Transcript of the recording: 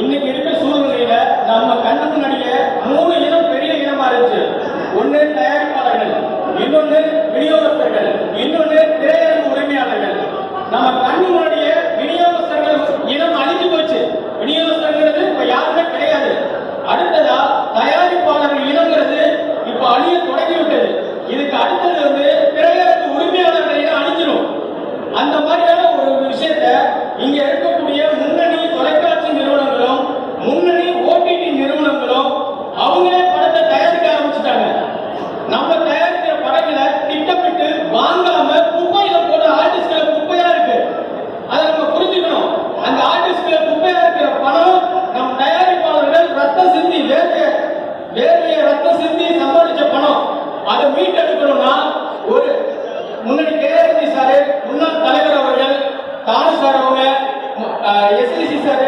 இன்னைக்கு இருக்க சூழ்நிலையில நம்ம கண்ணு முன்னாடியே மூணு இனம் பெரிய இனமா இருந்துச்சு. ஒண்ணு தயாரிப்பாளர்கள் இன்னொன்னு விநியோகஸ்தர்கள் இன்னொன்னு திரையரங்கு உரிமையாளர்கள். நம்ம கண்ணு முன்னாடியே விநியோகஸ்தர்கள் இனம் அழிஞ்சு போச்சு. விநியோகஸ்தர்கள் இப்ப யாருமே கிடையாது. அடுத்ததா தயாரிப்பாளர்கள் இனங்கிறது இப்ப அழிய தொடங்கி விட்டது. இதுக்கு அடுத்தது வந்து திரையரங்கு உரிமையாளர்கள் இனம் அழிஞ்சிடும் அந்த மாதிரியான ஒரு விஷயத்த இங்க ஒரு முன்னாடி கேஆர்டி சார் முன்னாள் தலைவர் அவர்கள் தாலு சார் அவங்க எஸ்எல்சி சார்